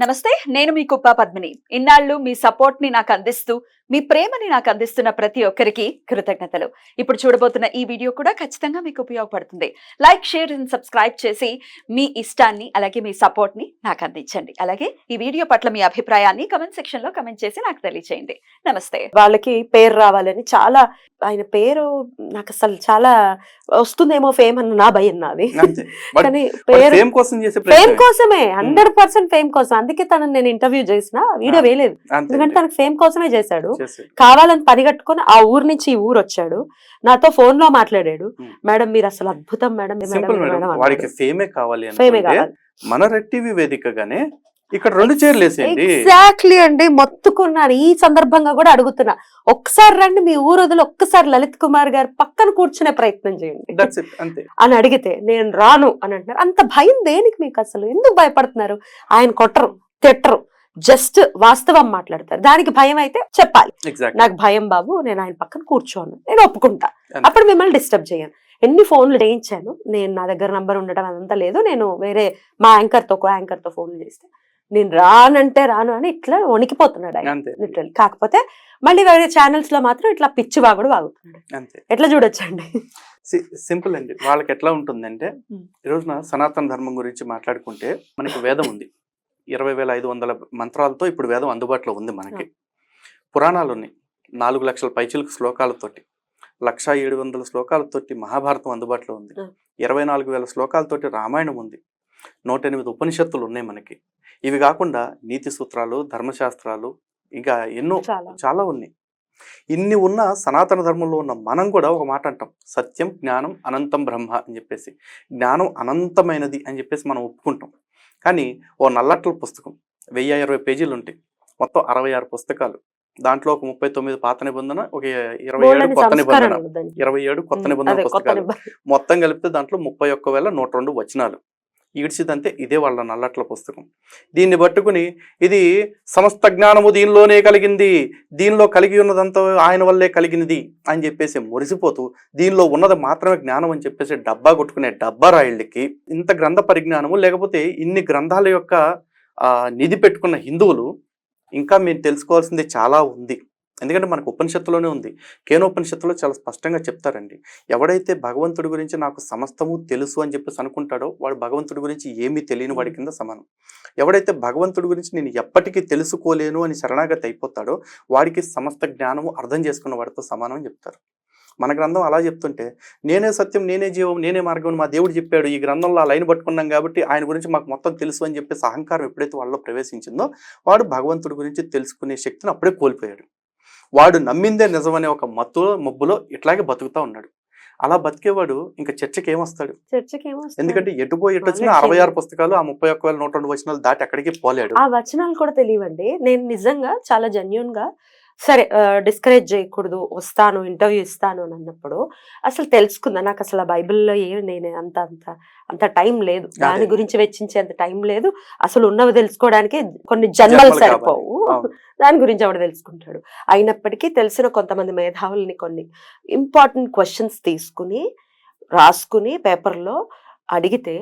నమస్తే నేను మీ కుప్ప పద్మిని. ఇన్నాళ్ళు మీ సపోర్ట్ని నాకు అందిస్తూ మీ ప్రేమని నాకు అందిస్తున్న ప్రతి ఒక్కరికి కృతజ్ఞతలు. ఇప్పుడు చూడబోతున్న ఈ వీడియో కూడా ఖచ్చితంగా మీకు ఉపయోగపడుతుంది. లైక్ షేర్ అండ్ సబ్స్క్రైబ్ చేసి మీ ఇష్టాన్ని అలాగే మీ సపోర్ట్ని నాకు అందించండి. అలాగే ఈ వీడియో పట్ల మీ అభిప్రాయాన్ని కమెంట్ సెక్షన్లో కమెంట్ చేసి నాకు తెలియజేయండి నమస్తే. వాళ్ళకి పేరు రావాలని చాలా ఆయన పేరు నాకు అసలు చాలా వస్తుందేమో ఫేమ్ అన్న నా భయం నాది. కానీ పేరు fame కోసం చేసే ఫేమ్ ప్రయత్నం. కోసమే హండ్రెడ్ పర్సెంట్ ఫేమ్ కోసం. అందుకే తనని నేను ఇంటర్వ్యూ చేసిన వీడియో. వేయలేదు ఎందుకంటే తనకు ఫేమ్ కోసమే చేశాడు. కావాలని పరిగెట్టుకొని ఆ ఊరు నుంచి ఈ ఊరు వచ్చాడు నాతో ఫోన్లో మాట్లాడాడు. మేడం మీరు అసలు అద్భుతం మేడం. వాడికి ఫేమే కావాలి ఫేమే అనుకుంటే కావాలి మన రెడ్ టీవీ వేదికగానే ఇక్కడ రెండు చైర్లు వేసేయండి. ఎగ్జాక్ట్లీ అండి. మొత్తుకున్నాను ఈ సందర్భంగా కూడా అడుగుతున్నా. ఒక్కసారి రండి మీ ఊరు వదిలి ఒక్కసారి లలిత్ కుమార్ గారు పక్కన కూర్చునే ప్రయత్నం చేయండి. అంతే. అని అడిగితే నేను రాను అని అంటున్నారు. అంత భయం దేనికి మీకు అసలు? ఎందుకు భయపడుతున్నారు? ఆయన కొట్టరు తిట్టరు. జస్ట్ వాస్తవం మాట్లాడతారు. దానికి భయం అయితే చెప్పాలి. నాకు భయం బాబు నేను ఆయన పక్కన కూర్చోను. నేను ఒప్పుకుంటా. అప్పుడు మిమ్మల్ని డిస్టర్బ్ చేయను ఎన్ని ఫోన్లు చేయించాను? నేను నా దగ్గర నంబర్ ఉండడం అదంతా లేదు. నేను వేరే మా యాంకర్తో ఒక యాంకర్తో ఫోన్లు చేస్తే. నేను రానంటే రాను అని ఇట్లా వణికిపోతున్నాడు ఆయన అంతే. లిటరల్లీ కాకపోతే మళ్ళీ వేరే ఛానల్స్లో మాత్రం ఇట్లా పిచ్చి వాగుడు వాగుతున్నాడు. అంతే. ఎట్లా చూడొచ్చండి? సింపుల్ అండి. వాళ్ళకి ఎట్లా ఉంటుందంటే Hmm. ఈ రోజున సనాతన ధర్మం గురించి మాట్లాడుకుంటే మనకి వేదం ఉంది. ఇరవై వేల ఐదు వందల మంత్రాలతో ఇప్పుడు వేదం అందుబాటులో ఉంది మనకి. పురాణాలు ఉన్నాయి. నాలుగు లక్షల పైచిలకు శ్లోకాలతోటి లక్ష ఏడు వందల శ్లోకాలతోటి మహాభారతం అందుబాటులో ఉంది. ఇరవై నాలుగు వేల శ్లోకాలతోటి రామాయణం ఉంది. నూట ఎనిమిది ఉపనిషత్తులు ఉన్నాయి మనకి. ఇవి కాకుండా నీతి సూత్రాలు ధర్మశాస్త్రాలు ఇంకా ఎన్నో చాలా. ఉన్నాయి. ఇన్ని ఉన్న సనాతన ధర్మంలో ఉన్న మనం కూడా ఒక మాట అంటాం. సత్యం జ్ఞానం అనంతం బ్రహ్మ అని చెప్పేసి. జ్ఞానం అనంతమైనది అని చెప్పేసి మనం ఒప్పుకుంటాం. కానీ ఓ నల్లట్ల పుస్తకం వెయ్యి ఇరవై పేజీలు ఉంటాయి. మొత్తం అరవై ఆరు పుస్తకాలు. దాంట్లో ఒక ముప్పై తొమ్మిది పాత నిబంధన ఒక ఇరవై ఏడు కొత్త నిబంధన. ఇరవై ఏడు కొత్త నిబంధన పుస్తకాలు. మొత్తం కలిపితే దాంట్లో ముప్పై ఒక్క వేల నూట రెండు వచనాలు. ఈడ్చిదంతే ఇదే వాళ్ళ నల్లట్ల పుస్తకం. దీన్ని పట్టుకుని ఇది సమస్త జ్ఞానము దీనిలోనే కలిగింది దీనిలో కలిగి ఉన్నదంతా ఆయన వల్లే కలిగినది అని చెప్పేసి మురిసిపోతూ దీనిలో ఉన్నది మాత్రమే జ్ఞానం అని చెప్పేసి డబ్బా కొట్టుకునే డబ్బా రాయిళ్ళకి ఇంత గ్రంథ పరిజ్ఞానము లేకపోతే ఇన్ని గ్రంథాల యొక్క నిధి పెట్టుకున్న హిందువులు ఇంకా మీరు తెలుసుకోవాల్సింది చాలా ఉంది. ఎందుకంటే మనకు ఉపనిషత్తులోనే ఉంది. కేనోపనిషత్తులో చాలా స్పష్టంగా చెప్తారండి. ఎవడైతే భగవంతుడి గురించి నాకు సమస్తము తెలుసు అని చెప్పేసి అనుకుంటాడో వాడు భగవంతుడి గురించి ఏమీ తెలియని వాడి కింద సమానం. ఎవడైతే భగవంతుడి గురించి నేను ఎప్పటికీ తెలుసుకోలేను అని శరణాగతి అయిపోతాడో వాడికి సమస్త జ్ఞానము అర్థం చేసుకున్న వాడితో సమానం అని చెప్తారు. మన గ్రంథం అలా చెప్తుంటే నేనే సత్యం నేనే జీవం నేనే మార్గం మా దేవుడు చెప్పాడు. ఈ గ్రంథంలో ఆ లైన్ పట్టుకున్నాం కాబట్టి ఆయన గురించి మాకు మొత్తం తెలుసు అని చెప్పేసి అహంకారం ఎప్పుడైతే వాళ్ళలో ప్రవేశించిందో వాడు భగవంతుడి గురించి తెలుసుకునే శక్తిని అప్పుడే కోల్పోయాడు. వాడు నమ్మిందే నిజమనే ఒక మత్తులో మబ్బులో ఇట్లాగే బతుకుతా ఉన్నాడు అలా బతికేవాడు ఇంకా చర్చకి ఏమొస్తాడు? ఎందుకంటే ఎటు పోయి ఎటు వచ్చినా అరవై ఆరు పుస్తకాలు ఆ ముప్పై ఒక్క వేల నూట రెండు వచనాలు దాటి ఎక్కడికి పోలేడు ఆ వచనాలు కూడా తెలియవండి నేను నిజంగా చాలా జెన్యున్గా సరే డిస్కరేజ్ చేయకూడదు వస్తాను ఇంటర్వ్యూ ఇస్తాను అని అన్నప్పుడు అసలు తెలుసుకుందా నాకు అసలు ఆ బైబిల్లో ఏం నేను అంత అంత అంత టైం లేదు దాని. గురించి వెచ్చించేంత టైం లేదు అసలు ఉన్నవి తెలుసుకోవడానికి కొన్ని జన్మలు. సరిపోవు. దాని గురించి ఆవిడ తెలుసుకుంటాడు. అయినప్పటికీ తెలిసిన కొంతమంది మేధావుల్ని కొన్ని ఇంపార్టెంట్ క్వశ్చన్స్ తీసుకుని రాసుకుని పేపర్లో అడిగితే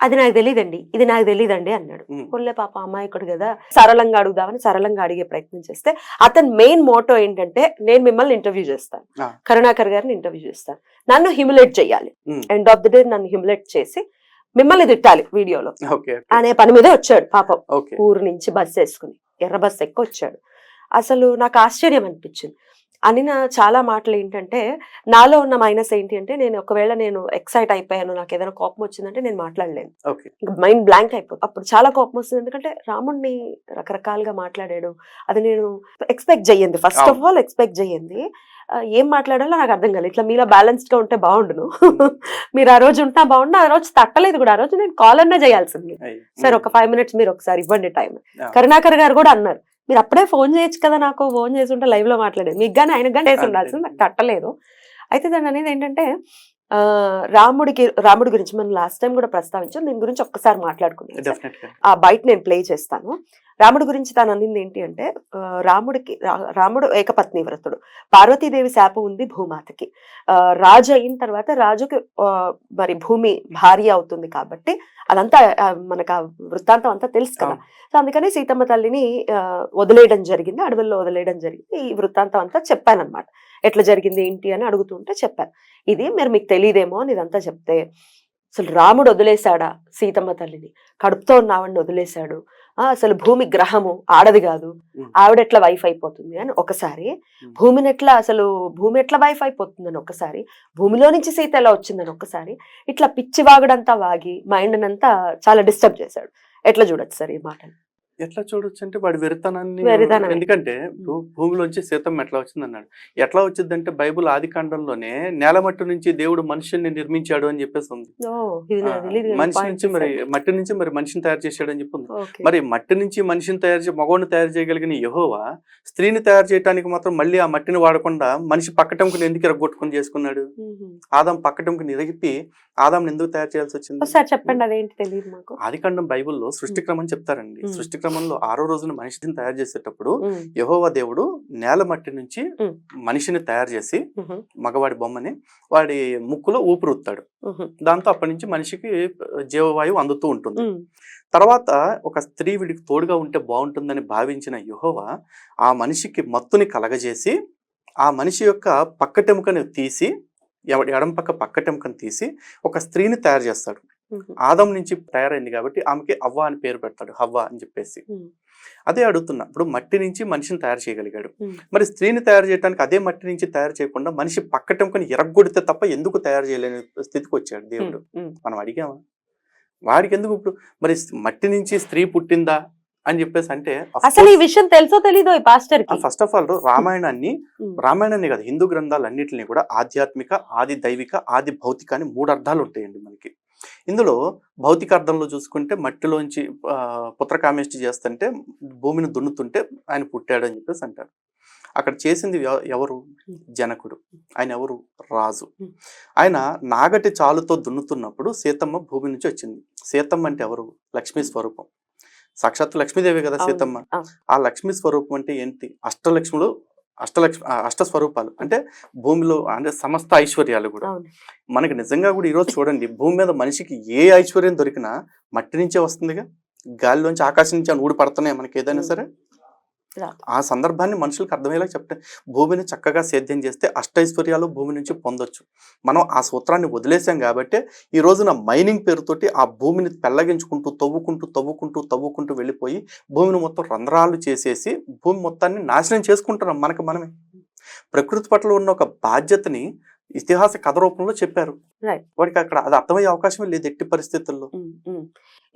అది నాకు తెలియదండి ఇది నాకు తెలియదండి అన్నాడు. కొల్లే పాప అమాయకుడు కదా సరళంగా అడుగుదామని సరళంగా అడిగే ప్రయత్నం చేస్తే అతని మెయిన్ మోటో ఏంటంటే నేను మిమ్మల్ని ఇంటర్వ్యూ చేస్తాను. కరుణాకర్ గారిని ఇంటర్వ్యూ చేస్తాను. నన్ను హ్యూమిలేట్ చేయాలి. ఎండ్ ఆఫ్ ది డే నన్ను హ్యూమిలేట్ చేసి మిమ్మల్ని తిట్టాలి వీడియోలో. అనే పని మీదే వచ్చాడు పాపం. ఊరు నుంచి బస్సు వేసుకుని. ఎర్ర బస్సు ఎక్కి వచ్చాడు అసలు నాకు ఆశ్చర్యం అనిపించింది. అనిన చాలా మాటలు ఏంటంటే నాలో ఉన్న మైనస్ ఏంటి అంటే నేను ఒకవేళ నేను ఎక్సైట్ అయిపోయాను నాకు ఏదైనా కోపం వచ్చిందంటే నేను మాట్లాడలేను. మైండ్ బ్లాంక్ అయిపోతుంది అప్పుడు చాలా కోపం వస్తుంది. ఎందుకంటే రాముడిని రకరకాలుగా మాట్లాడాడు. అది నేను ఎక్స్పెక్ట్ చెయ్యింది. ఫస్ట్ ఆఫ్ ఆల్ ఎక్స్పెక్ట్ చెయ్యింది. ఏం మాట్లాడాలో నాకు అర్థం కాలేదు. ఇట్లా మీలో బ్యాలెన్స్డ్గా ఉంటే బాగుండును. మీరు ఆ రోజు ఉంటా బాగుండు ఆ రోజు తట్టలేదు కూడా. ఆ రోజు నేను కాల్ అన్నా చేయాల్సింది. సార్ ఒక ఫైవ్ మినిట్స్ మీరు ఒకసారి ఇవ్వండి టైం. కరుణాకర్ గారు కూడా అన్నారు మీరు అప్పుడే ఫోన్ చేయొచ్చు కదా నాకు ఫోన్ చేసి ఉంటే లైవ్లో మాట్లాడేది. మీకు కానీ ఆయనకు కానీ అంతే. ఉండాల్సింది నాకు తట్టలేదు. అయితే దాని అనేది ఏంటంటే రాముడికి రాముడి గురించి మనం లాస్ట్ టైం కూడా ప్రస్తావించాం. దీని గురించి ఒక్కసారి మాట్లాడుకుందాం. ఆ బయట నేను ప్లే చేస్తాను. రాముడి గురించి తాను అనింది ఏంటి అంటే రాముడికి రాముడు ఏకపత్ని వ్రతుడు. పార్వతీదేవి శాపం ఉంది భూమాతకి. ఆ, రాజు అయిన తర్వాత రాజుకి మరి భూమి భార్య అవుతుంది కాబట్టి అదంతా మనకు ఆ వృత్తాంతం అంతా తెలుసు కదా. సో అందుకని సీతమ్మ తల్లిని వదిలేయడం జరిగింది. అడవుల్లో వదిలేయడం జరిగింది. ఈ వృత్తాంతం అంతా చెప్పాను అనమాట ఎట్లా జరిగింది ఏంటి అని అడుగుతుంటే చెప్పాను ఇది మీరు మీకు తెలియదేమో అని ఇదంతా చెప్తే అసలు రాముడు వదిలేశాడా సీతమ్మ తల్లిని? కడుపుతో ఉన్న ఆవిడని వదిలేశాడు. ఆ, అసలు భూమి గ్రహము ఆడది కాదు. ఆవిడ ఎట్లా వైఫ్ అయిపోతుంది? అని ఒకసారి. భూమిని ఎట్లా అసలు భూమి ఎట్లా వైఫ్ అయిపోతుందని ఒకసారి భూమిలో నుంచి సీత ఎలా వచ్చిందని ఒకసారి ఇట్లా పిచ్చి వాగుడంతా వాగి మైండ్ అంతా చాలా డిస్టర్బ్ చేశాడు. ఎట్లా చూడొచ్చు సార్ ఈ మాటని ఎట్లా చూడొచ్చు అంటే వాడి వెరితనాన్ని. ఎందుకంటే ఇప్పుడు భూమిలోంచి సీతమ్మ ఎట్లా వచ్చింది అన్నాడు ఎట్లా వచ్చిందంటే బైబుల్ ఆది కాండంలోనే నేలమట్టు నుంచి దేవుడు మనుషుల్ని నిర్మించాడు అని చెప్పేసి ఉంది మనిషి నుంచి మరి. మట్టి నుంచి మరి మనిషిని తయారు చేశాడు అని చెప్పి ఉంది Okay. మరి మట్టి నుంచి మనిషిని తయారు చే మగవాడిని తయారు చేయగలిగిన యహోవా స్త్రీని తయారు చేయడానికి మాత్రం మళ్ళీ ఆ మట్టిని వాడకుండా మనిషి పక్కటంకుని ఎందుకు ఎరగొట్టుకుని చేసుకున్నాడు. ఆదాం పక్కటంకుని ఇరగిపి ఆదాం ఎందుకు తయారు చేయాల్సి వచ్చింది చెప్పండి అదేంటి తెలియదు మాకు ఆదికాండం బైబిల్లో సృష్టి క్రమం చెప్తారండి మ్మ్. సృష్టి క్రమంలో ఆరో రోజున మనిషిని తయారు చేసేటప్పుడు. యహోవా దేవుడు నేల మట్టి నుంచి. మనిషిని తయారు చేసి. మగవాడి బొమ్మని వాడి ముక్కులో ఊపిరుతాడు. దాంతో అప్పటి నుంచి మనిషికి జీవవాయువు అందుతూ ఉంటుంది. తర్వాత ఒక స్త్రీ వీడికి తోడుగా ఉంటే బాగుంటుందని భావించిన యహోవా ఆ మనిషికి మత్తుని కలగజేసి ఆ మనిషి యొక్క పక్కటెముకని తీసి ఎవ- ఎడం పక్క పక్కటెముకని తీసి ఒక స్త్రీని తయారు చేస్తాడు. ఆదం నుంచి తయారైంది కాబట్టి ఆమెకి అవ్వ అని పేరు పెడతాడు హవ్వ అని చెప్పేసి. అదే అడుగుతున్నా ఇప్పుడు మట్టి నుంచి మనిషిని తయారు చేయగలిగాడు. మరి స్త్రీని తయారు చేయడానికి అదే మట్టి నుంచి తయారు చేయకుండా మనిషి పక్కటెముకని ఎరగొడితే తప్ప ఎందుకు తయారు చేయలేని స్థితికి వచ్చాడు దేవుడు. మనం అడిగామా? వాడికి ఎందుకు ఇప్పుడు? మరి మట్టి నుంచి స్త్రీ పుట్టిందా అని చెప్పేసి అంటే అసలు ఈ విషయం తెలుసో తెలీదో ఈ పాస్టర్కి ఫస్ట్ ఆఫ్ ఆల్ రామాయణాన్ని. రామాయణాన్ని కాదు హిందూ గ్రంథాలన్నింటినీ కూడా ఆధ్యాత్మిక ఆది దైవిక ఆది భౌతిక అని మూడు అర్థాలు ఉంటాయండి మనకి. ఇందులో భౌతిక అర్థంలో చూసుకుంటే మట్టిలోంచి పుత్రకామేష్టి చేస్తుంటే భూమిని దున్నుతుంటే ఆయన పుట్టాడు అని చెప్పేసి అంటారు. అక్కడ చేసింది ఎవ- ఎవరు? జనకుడు. ఆయన ఎవరు? రాజు. ఆయన నాగటి చాలుతో దున్నుతున్నప్పుడు సీతమ్మ భూమి నుంచి వచ్చింది. సీతమ్మ అంటే ఎవరు? లక్ష్మీ స్వరూపం. సాక్షాత్తు లక్ష్మీదేవి కదా. సీతమ్మ. ఆ. ఆ లక్ష్మీ స్వరూపం అంటే ఏంటి? అష్టలక్ష్ములు అష్టలక్ష్మి ఆ, అష్ట స్వరూపాలు అంటే భూమిలో అంటే సమస్త ఐశ్వర్యాలు కూడా. మనకి నిజంగా కూడా ఈరోజు చూడండి భూమి మీద మనిషికి ఏ ఐశ్వర్యం దొరికినా మట్టి నుంచే వస్తుందిగా? గాలిలోంచి ఆకాశం నుంచి అని ఊడి పడుతున్నాయి మనకి ఏదైనా సరే. ఆ సందర్భాన్ని మనుషులకు అర్థమయ్యేలా చెప్తే భూమిని చక్కగా సేద్యం చేస్తే అష్టైశ్వర్యాలు భూమి నుంచి పొందొచ్చు. మనం ఆ సూత్రాన్ని వదిలేసాం కాబట్టి ఈ రోజున మైనింగ్ పేరుతోటి ఆ భూమిని పెల్లగించుకుంటూ తవ్వుకుంటూ తవ్వుకుంటూ తవ్వుకుంటూ వెళ్ళిపోయి భూమిని మొత్తం రంధ్రాలు చేసేసి భూమి మొత్తాన్ని నాశనం చేసుకుంటున్నాం మనకు మనమే. ప్రకృతి పట్ల ఉన్న ఒక బాధ్యతని ఇతిహాస కథ రూపంలో చెప్పారు. వాడికి అక్కడ అది అర్థమయ్యే అవకాశమే లేదు ఎట్టి పరిస్థితుల్లో.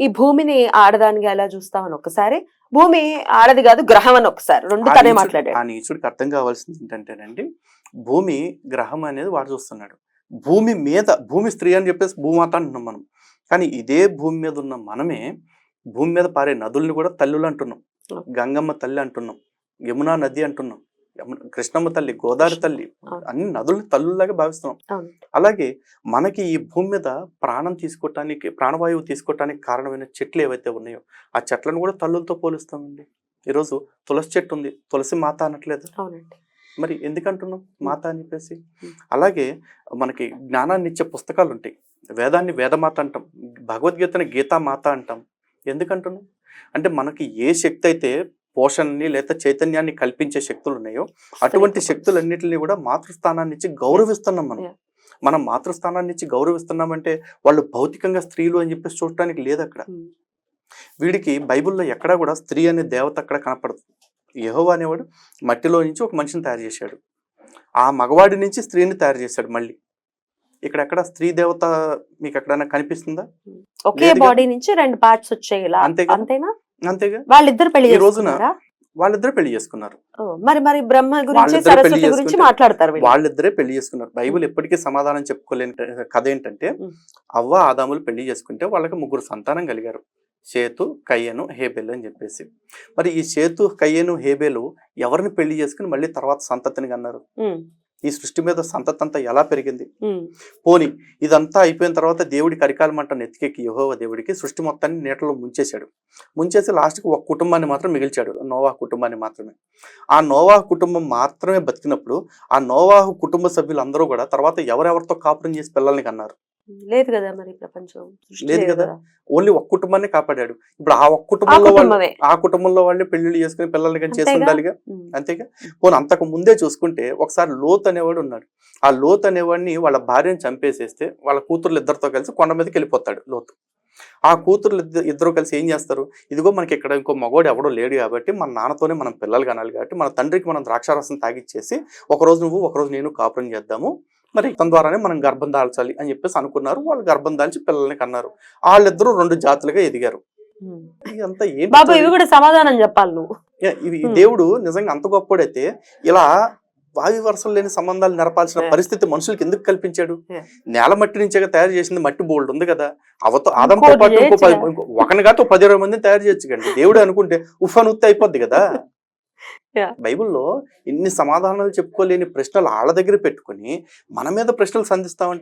ఈ భూమిని ఆడదానిగా ఎలా చూస్తామని ఒకసారి భూమి ఆడది కాదు గ్రహం అని ఒకసారి. రెండు ఆ తనే మాట్లాడాడు. ఆ నీచుడికి అర్థం కావాల్సింది ఏంటంటేనండి భూమి గ్రహం అనేది వాడు చూస్తున్నాడు. భూమి మీద భూమి స్త్రీ అని చెప్పేసి భూమాత అంటున్నాం మనం. కానీ ఇదే భూమి మీద ఉన్న మనమే భూమి మీద పారే నదుల్ని కూడా తల్లులు అంటున్నాం. గంగమ్మ తల్లి అంటున్నాం. యమునా నది అంటున్నాం. కృష్ణమ్మ తల్లి గోదావరి తల్లి. అన్ని నదుల్ని తల్లులాగా భావిస్తున్నాం. అలాగే మనకి ఈ భూమి మీద ప్రాణం తీసుకోవటానికి ప్రాణవాయువు తీసుకోవటానికి కారణమైన చెట్లు ఏవైతే ఉన్నాయో ఆ చెట్లను కూడా తల్లులతో పోలుస్తామండి. ఈరోజు తులసి చెట్టు ఉంది. తులసి మాత అనట్లేదు. మరి ఎందుకంటున్నాం? మాత అని చెప్పేసి. అలాగే మనకి జ్ఞానాన్ని ఇచ్చే పుస్తకాలు ఉంటాయి వేదాన్ని వేదమాత అంటాం. భగవద్గీతని గీతా మాత అంటాం. ఎందుకంటున్నాం? అంటే మనకి ఏ శక్తి అయితే పోషణని లేదా చైతన్యాన్ని కల్పించే శక్తులు ఉన్నాయో అటువంటి శక్తులన్నిటిని కూడా మాతృస్థానాన్ని ఇచ్చి గౌరవిస్తున్నాం మనం. మనం మాతృస్థానాన్ని ఇచ్చి గౌరవిస్తున్నామంటే వాళ్ళు భౌతికంగా స్త్రీలు అని చెప్పేసి చూడటానికి లేదు అక్కడ వీడికి బైబిల్లో ఎక్కడా కూడా స్త్రీ అనే దేవత అక్కడ కనపడదు. యెహోవా అనేవాడు మట్టిలో నుంచి ఒక మనిషిని తయారు చేశాడు. ఆ మగవాడి నుంచి స్త్రీని తయారు చేశాడు మళ్ళీ. ఇక్కడ ఎక్కడ స్త్రీ దేవత మీకు ఎక్కడైనా కనిపిస్తుందా? ఒకే. బాడీ నుంచి రెండు పార్ట్స్ వచ్చాయి. అంతేనా? అంతేగా? వాళ్ళిద్దరు పెళ్ళి రోజున? వాళ్ళిద్దరే పెళ్ళి చేసుకున్నారు. మరి మరి బ్రహ్మ గురించి వాళ్ళిద్దరు పెళ్ళి సరస్వతి గురించి చేసుకుంటే మాట్లాడతారు వీళ్ళు. వాళ్ళిద్దరే పెళ్ళి చేసుకున్నారు. బైబిల్ ఎప్పటికీ సమాధానం చెప్పుకోలేని కథ ఏంటంటే. అవ్వ ఆదాములు పెళ్ళి చేసుకుంటే వాళ్ళకి ముగ్గురు సంతానం కలిగారు. సేతు కయ్యను హేబెలు అని చెప్పేసి. మరి ఈ సేతు కయ్యను హేబెలు ఎవరిని పెళ్ళి చేసుకుని మళ్ళీ తర్వాత సంతతిని కన్నారు? ఉమ్, ఈ సృష్టి మీద సంతతి అంతా ఎలా పెరిగింది? పోని ఇదంతా అయిపోయిన తర్వాత దేవుడి మంట నెత్తికెక్కి యహోవ దేవుడికి సృష్టి మొత్తాన్ని నీటలో ముంచేశాడు. ముంచేసి లాస్ట్కి ఒక కుటుంబాన్ని మాత్రం మిగిల్చాడు నోవా కుటుంబాన్ని మాత్రమే. ఆ నోవాహు కుటుంబం మాత్రమే బతికినప్పుడు ఆ నోవాహు కుటుంబ సభ్యులందరూ కూడా తర్వాత ఎవరెవరితో కాపురం చేసి పిల్లల్ని కన్నారు? లేదు కదా మరి ప్రపంచం లేదు కదా. ఓన్లీ ఒక కుటుంబాన్ని కాపాడాడు. ఇప్పుడు ఆ ఒక్క కుటుంబంలో వాళ్ళు ఆ కుటుంబంలో వాళ్ళే పెళ్ళిళ్ళు చేసుకుని పిల్లల్ని కానీ చేసి. ఉండాలిగా అంతేగా? పోనీ అంతకు ముందే చూసుకుంటే ఒకసారి లోత్ అనేవాడు ఉన్నాడు. ఆ లోత్ అనేవాడిని వాళ్ళ భార్యను చంపేసేస్తే వాళ్ళ కూతుర్లు ఇద్దరితో కలిసి కొండ మీదకి వెళ్ళిపోతాడు లోతు. ఆ కూతుర్లు ఇద్ద- ఇద్దరు కలిసి ఏం చేస్తారు? ఇదిగో మనకి ఇక్కడ ఇంకో మగోడు ఎవడో లేడు కాబట్టి మన నాన్నతోనే మనం పిల్లలు కనాలి కాబట్టి మన తండ్రికి మనం ద్రాక్షారసం తాగిచ్చేసి ఒక రోజు నువ్వు ఒక రోజు నేను కాపురం చేద్దాము. మరి తన ద్వారానే మనం గర్భం దాల్చాలి అని చెప్పేసి అనుకున్నారు వాళ్ళు గర్భం దాల్చి పిల్లల్ని కన్నారు వాళ్ళిద్దరూ రెండు జాతులుగా ఎదిగారు ఉమ్. ఇదంతా ఏం బాబు ఇవి కూడా సమాధానం చెప్పాలి నువ్వు Hmm. దేవుడు నిజంగా అంత గొప్పడైతే ఇలా వాయు వరుసలు లేని సంబంధాలు నెరపాల్సిన. పరిస్థితి మనుషులకి ఎందుకు కల్పించాడు. నేల మట్టి నుంచే తయారు చేసింది మట్టి బోల్డ్ ఉంది కదా అవతో ఆదంతో పాటు ఇంకో పది- ఇరవై మందిని తయారు చేయొచ్చు కండి దేవుడు అనుకుంటే ఉఫాన్ ఉత్తి అయిపోద్ది కదా. బైబిల్లో ఇన్ని సమాధానాలు చెప్పుకోలేని ప్రశ్నలు వాళ్ళ దగ్గర పెట్టుకొని మన మీద ప్రశ్నలు సంధిస్తామంటే